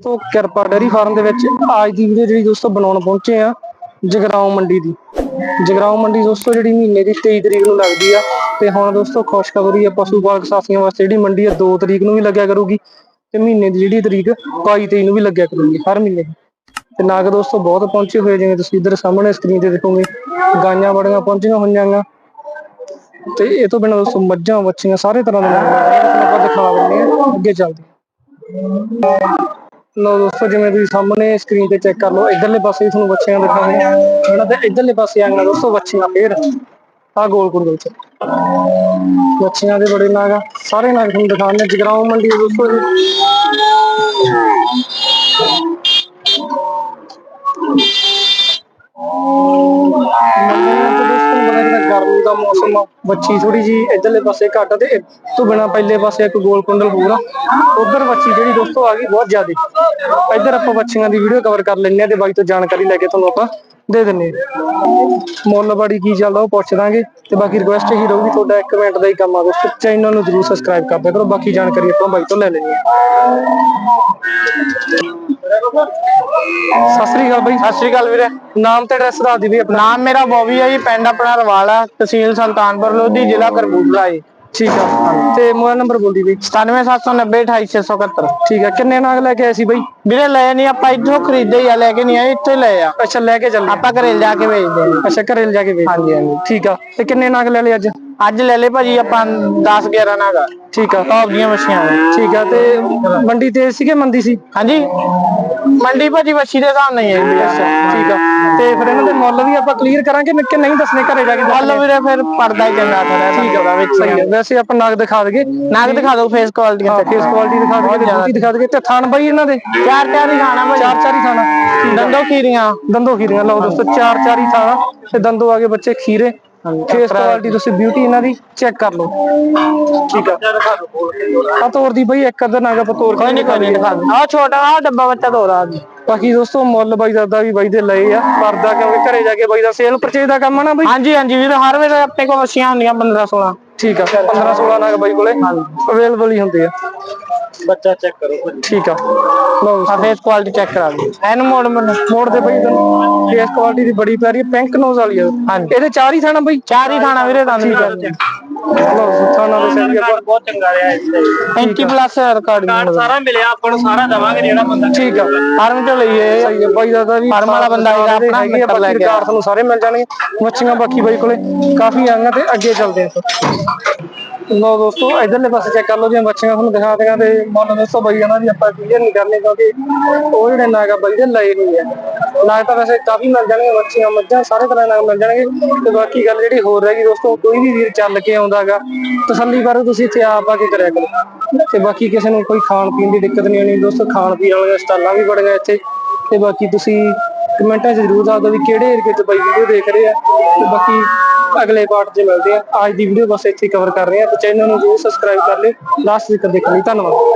ਤੋਂ ਕਿਰਪਾ dairy farm ਦੇ ਵਿੱਚ ਅੱਜ ਦੀ ਵੀਡੀਓ ਜਿਹੜੀ ਦੋਸਤੋ ਬਣਾਉਣ ਪਹੁੰਚੇ ਆ ਜਗਰਾਉਂ ਮੰਡੀ ਦੀ। ਜਗਰਾਉਂ ਮੰਡੀ ਦੋਸਤੋ ਜਿਹੜੀ ਮਹੀਨੇ ਦੀ 23 ਤਰੀਕ ਨੂੰ ਲੱਗਦੀ ਆ ਤੇ ਹੁਣ ਦੋਸਤੋ ਖੁਸ਼ਖਬਰੀ ਆ ਪਸ਼ੂ ਪਾਲਕ ਸਾਥੀਆਂ ਵਾਸਤੇ ਜਿਹੜੀ ਮੰਡੀ ਆ 2 ਤਰੀਕ ਨੂੰ ਵੀ ਲੱਗਿਆ ਕਰੂਗੀ ਤੇ ਮਹੀਨੇ ਦੀ ਜਿਹੜੀ ਤਰੀਕ 22 ਤਰੀਕ ਨੂੰ ਵੀ ਲੱਗਿਆ ਕਰੂਗੀ ਹਰ ਮਹੀਨੇ। ਤੇ ਨਾਗ ਦੋਸਤੋ ਬਹੁਤ ਪਹੁੰਚੇ ਹੋਏ ਜਿਵੇਂ ਤੁਸੀਂ ਇੱਧਰ ਸਾਹਮਣੇ ਸਕਰੀਨ ਤੇ ਦੇਖੋਗੇ, ਗਾਈਆਂ ਬੜੀਆਂ ਪਹੁੰਚੀਆਂ ਹੋਈਆਂ ਗਾ ਤੇ ਇਹ ਤੋਂ ਬਿਨਾਂ ਦੋਸਤੋ ਮੱਝਾਂ ਵੱਛੀਆਂ ਸਾਰੇ ਤਰ੍ਹਾਂ ਦੇ ਨਾਗ ਆਪਾਂ ਦਿਖਾ ਦਿੰਦੇ ਆ ਅੱਗੇ ਚੱਲਦੇ ਹਾਂ। ਲੋ ਦੋਸਤੋ, ਜਿਵੇਂ ਤੁਸੀਂ ਸਾਹਮਣੇ ਸਕਰੀਨ ਤੇ ਚੈੱਕ ਕਰ ਲਓ, ਇਧਰਲੇ ਪਾਸੇ ਵੀ ਤੁਹਾਨੂੰ ਬੱਚਿਆਂ ਦਿਖਾਉਂਦੇ ਆ ਇਹਨਾਂ ਦੇ ਇਧਰਲੇ ਪਾਸੇ ਆਂਗਾ ਦੋਸਤੋ ਬੱਚੀਆਂ ਫੇਰ। ਆ ਗੋਲ ਗੋਲ ਵਿੱਚ ਬੱਚੀਆਂ ਦੇ ਬੜੇ ਨਾਗ ਆ। ਸਾਰੇ ਨਾਗ ਤੁਹਾਨੂੰ ਦਿਖਾਉਂਦੇ ਆ। ਜਗਰਾਉਂ ਮੰਡੀ ਦੋਸਤੋ ਜਿਹੜਾ ਦਾ ਮੌਸਮ ਆ ਥੋੜੀ ਜੀ ਇਧਰਲੇ ਪਾਸੇ ਘੱਟ ਤੇ ਇਹ ਤੋਂ ਬਿਨਾ ਪਹਿਲੇ ਪਾਸੇ ਇੱਕ ਗੋਲ ਕੁੰਡਲ ਹੋਰ ਆ ਉਧਰ ਬੱਚੀ ਜਿਹੜੀ ਦੋਸਤੋ ਆ ਗਈ ਬਹੁਤ ਜ਼ਿਆਦਾ। ਇੱਧਰ ਆਪਾਂ ਬੱਚੀਆਂ ਦੀ ਵੀਡੀਓ ਕਵਰ ਕਰ ਲੈਂਦੇ ਆ ਤੇ ਬਾਈ ਤੋਂ ਜਾਣਕਾਰੀ ਲੈ ਕੇ ਤੁਹਾਨੂੰ ਆਪਾਂ ਦੇ ਦਿੰਨੇ ਆ ਮੁੱਲ ਬਾੜੀ ਕੀ ਚੱਲਦਾ ਉਹ ਪੁੱਛ ਦਾਂਗੇ ਤੇ ਬਾਕੀ ਰਿਕੁਐਸਟ ਇਹੀ ਰਹੂਗੀ, ਤੁਹਾਡਾ ਇੱਕ ਮਿੰਟ ਦਾ ਹੀ ਕੰਮ ਆ ਦੋਸਤੋ। ਚੈਨਲ ਨੂੰ ਜਰੂਰ ਸਬਸਕ੍ਰਾਈਬ ਕਰ ਦਿਆ ਕਰੋ, ਬਾਕੀ ਜਾਣਕਾਰੀ ਆਪਾਂ ਬਾਈ ਤੋਂ ਲੈ ਲੈਣੀ ਆ ਸਤਿ ਸ੍ਰੀ ਅਕਾਲ ਬਾਈ। ਸਤਿ ਸ਼੍ਰੀ ਅਕਾਲ ਵੀਰੇ। ਨਾਮ ਤੇ ਐਡਰੈਸ ਦੱਸ ਦੀ ਵੀ ਆਪਣਾ। ਨਾਮ ਮੇਰਾ ਬੋਬੀ ਹੈ ਜੀ ਪਿੰਡ ਆਪਣਾ ਰਵਾਲਾ ਤਹਿਸੀਲ ਸੁਲਤਾਨਪੁਰ ਲੋਧੀ ਜ਼ਿਲ੍ਹਾ ਕਰਬੂਲਾ ਜੀ। ਠੀਕ ਆ। ਤੇ ਮੋਬਾਈਲ ਨੰਬਰ ਬੋਲ ਦੀ ਬਈ। 97790 28671 ਠੀਕ ਆ। ਕਿੰਨੇ ਨਾਗ ਲੈ ਕੇ ਆਏ ਸੀ ਬਈ? ਵੀਰੇ ਲਏ ਨਹੀਂ ਆਪਾਂ ਇੱਥੋਂ ਖਰੀਦੇ ਹੀ ਆ ਲੈ ਕੇ ਨਹੀਂ ਆਏ ਇੱਥੋਂ ਲਏ ਆ। ਅੱਛਾ ਲੈ ਕੇ ਚੱਲੇ ਆਪਾਂ ਘਰੇ ਜਾ ਕੇ ਵੇਚਦੇ ਹਾਂ ਅੱਛਾ ਘਰੇ ਜਾ ਕੇ ਵੇਚ ਹਾਂਜੀ ਹਾਂਜੀ। ਠੀਕ ਆ। ਤੇ ਕਿੰਨੇ ਨਾਗ ਲੈ ਲਏ ਅੱਜ? ਅੱਜ ਲੈ ਲੈ ਭਾਜੀ ਆਪਾਂ 10 11 ਨਾਗਾ ਠੀਕ ਆ। ਟੌਪ ਦੀਆਂ ਮੱਛੀਆਂ ਨੇ। ਠੀਕ ਆ ਤੇ ਮੰਡੀ ਤੇ ਸੀਗੇ ਮੰਦੀ ਸੀ? ਹਾਂਜੀ। ਮੰਡੀ ਭਾਜੀ ਮੱਛੀ ਦੇ ਹਿਸਾਬ ਨਹੀਂ ਹੈ ਠੀਕ ਆ। ਤੇ ਫਿਰ ਇਹਨਾਂ ਦੇ ਮੁੱਲ ਵੀ ਆਪਾਂ ਕਲੀਅਰ ਕਰਾਂਗੇ ਕਿ ਕਿ ਨਹੀਂ ਦੱਸਣੇ ਘਰੇ ਜਾ ਕੇ ਮੁੱਲ ਵੀਰੇ ਫਿਰ ਪੜਦਾ ਹੀ ਚੰਗਾ ਥੋੜਾ ਠੀਕ ਹੈ ਵਿੱਚ ਸਹੀ ਹੈ ਵੈਸੇ ਆਪਾਂ ਨਾਗ ਦਿਖਾ ਦਈਏ। ਨਾਗ ਦਿਖਾ ਦਿਓ ਫੇਸ ਕੁਆਲਿਟੀ ਹਾਂ ਫੇਸ ਕੁਆਲਿਟੀ ਦਿਖਾ ਤੇ ਬੂਟੀ ਦਿਖਾ ਦਈਏ। ਤੇ ਥਣ ਬਈ ਇਹਨਾਂ ਦੇ? ਚਾਰ ਚਾਰ ਹੀ ਖਾਣਾ ਭਾਜੀ। ਚਾਰ ਚਾਰ ਹੀ ਥਾਣਾ ਦੰਦੋ ਖੀਰੀਆਂ। ਦੰਦੋ ਖੀਰੀਆਂ। ਲਓ ਦੋਸਤੋ ਚਾਰ ਚਾਰ ਹੀ ਥਾਣਾ ਤੇ ਦੰਦੋ ਆਗੇ ਬੱਚੇ ਖੀਰੇ। ਫੇਸ ਕੁਆਲਿਟੀ ਤੁਸੀਂ ਬਿਊਟੀ ਇਹਨਾਂ ਦੀ ਚੈੱਕ ਕਰ ਲਓ। ਠੀਕ ਆ। ਆ ਤੋਰ ਦੀ ਬਈ ਇੱਕ ਅੱਧਾ ਨਾਗਾ ਤੋਰ ਕੋਈ ਨਹੀਂ ਕੋਈ ਨਹੀਂ ਦਿਖਾ ਆਹ ਛੋਟਾ ਆਹ ਡੱਬਾ ਬੱਚਾ ਰਾਤ ਜੀ ਬਾਕੀ ਦੋਸਤੋ ਮੁੱਲ ਬਾਈ ਦਾਦਾ ਵੀ ਬਾਈ ਦੇ ਲਏ ਆ ਕਰਦਾ ਕਿਉਂਕਿ ਘਰੇ ਜਾ ਕੇ ਬਾਈ ਦਾ ਸੇਲ ਪਰਚੇਜ ਦਾ ਕੰਮ ਆ ਨਾ ਬਾਈ? ਹਾਂਜੀ ਹਾਂਜੀ ਵੀਰ ਹਰ ਵੇਲੇ ਆਪਣੇ ਕੋਲ ਮੱਛੀਆਂ ਹੁੰਦੀਆਂ 15 16 ਠੀਕ ਆ 15 16 ਨਾਗ ਬਾਈ ਕੋਲੇ ਅਵੇਲੇਬਲ ਹੀ ਹੁੰਦੇ ਆ। ਬੱਚਾ ਚੈੱਕ ਕਰੋ ਠੀਕ ਆ। ਲਓ ਆ ਫੇਸ ਕੁਆਲਿਟੀ ਚੈੱਕ ਕਰਾ ਦਿਓ। ਇਹਨੂੰ ਮੋੜ ਮੋੜ ਮੋੜ ਦੇ ਬਾਈ ਤੈਨੂੰ ਫੇਸ ਕੁਆਲਿਟੀ ਦੀ ਬੜੀ ਪਿਆਰੀ ਪਿੰਕ ਨੋਜ਼ ਵਾਲੀ ਆ। ਹਾਂਜੀ। ਇਹਦੇ ਚਾਰ ਹੀ ਥਾਣਾ ਬਾਈ? ਚਾਰ ਹੀ ਖਾਣਾ ਵੀਰੇ ਦੰਦ ਠੀਕ ਆ। ਲਓ ਥਾਣਾ ਦੇ ਸੈਟ ਆਪਾਂ ਬਹੁਤ ਚੰਗਾ ਰਿਹਾ ਇਸ 35 ਪਲੱਸ ਰਿਕਾਰਡ ਸਾਰਾ ਮਿਲਿਆ ਆਪਾਂ ਨੂੰ ਸਾਰਾ ਦਵਾਂਗੇ ਜਿਹੜਾ ਬੰਦਾ ਠੀਕ ਆ। ਫਾਰਮ ਤੋਂ ਲਈਏ? ਸਹੀ ਹੈ ਬਾਈ ਦਾਦਾ ਵੀ ਫਾਰਮ ਵਾਲਾ ਬੰਦਾ ਹੈਗਾ ਆਪਣਾ ਆ, ਮਿੱਤਰ ਲੈ ਕੇ ਰਿਕਾਰਡ ਤੁਹਾਨੂੰ ਸਾਰੇ ਮਿਲ ਜਾਣਗੇ। ਮੱਛੀਆਂ ਬਾਕੀ ਬਾਈ ਕੋਲੇ ਕਾਫੀ ਆਈਆਂ ਤੇ ਅੱਗੇ ਚੱਲਦੇ ਆ। ਲੋ ਦੋਸਤੋ, ਇਧਰਲੇ ਪਾਸੇ ਚੈੱਕ ਕਰ ਲਓ ਜੀ ਮੱਛੀਆਂ ਤੁਹਾਨੂੰ ਦਿਖਾ ਦਿਆਂ ਤੇ ਮੰਨ ਦੋਸਤੋ ਬਾਈ ਇਹਨਾਂ ਦੀ ਆਪਾਂ ਕਲੀਅਰ ਨਹੀਂ ਕਰਨੀ ਕਿਉਂਕਿ ਉਹ ਜਿਹੜੇ ਨਾਗ ਆ, ਬਾਈ ਦੇ ਲਏ ਹੋਏ ਆ ਨਾਗ ਤਾਂ ਵੈਸੇ ਕਾਫੀ ਮਿਲ ਜਾਣਗੇ ਮੱਛੀਆਂ ਮੱਝਾਂ ਸਾਰੇ ਤਰ੍ਹਾਂ ਨਾਗ ਮਿਲ ਜਾਣਗੇ ਤੇ ਬਾਕੀ ਗੱਲ ਜਿਹੜੀ ਹੋਰ ਰਹਿ ਗਈ ਦੋਸਤੋ, ਕੋਈ ਵੀ ਵੀਰ ਚੱਲ ਕੇ ਆਉਂਦਾਗਾ ਤਸੱਲੀ ਕਰੋ ਤੁਸੀਂ ਇੱਥੇ ਆਪ ਆ ਕੇ ਕਰਿਆ ਕਰੋ। ਤੇ ਬਾਕੀ ਕਿਸੇ ਨੂੰ ਕੋਈ ਖਾਣ ਪੀਣ ਦੀ ਦਿੱਕਤ ਨਹੀਂ ਆਉਣੀ ਦੋਸਤੋ, ਖਾਣ ਪੀਣ ਵਾਲੀਆਂ ਸਟਾਲਾਂ ਵੀ ਬੜੀਆਂ ਇੱਥੇ। ਤੇ ਬਾਕੀ ਤੁਸੀਂ ਕਮੈਂਟਾਂ 'ਚ ਜ਼ਰੂਰ ਦੱਸ ਦਿਓ ਵੀ ਕਿਹੜੇ ਏਰੀਏ 'ਚ ਬਈ ਵੀਡੀਓ ਦੇਖ ਰਹੇ ਆ। ਤੇ ਬਾਕੀ ਅਗਲੇ ਪਾਰਟ 'ਚ ਮਿਲਦੇ ਆ ਅੱਜ ਦੀ ਵੀਡੀਓ ਬਸ ਇੱਥੇ ਕਵਰ ਕਰ ਰਹੇ ਆ ਤੇ ਚੈਨਲ ਨੂੰ ਜ਼ਰੂਰ ਸਬਸਕ੍ਰਾਈਬ ਕਰ ਲਿਓ। ਲਾਸਟ ਤੱਕ ਦੇਖਣ ਲਈ ਧੰਨਵਾਦ।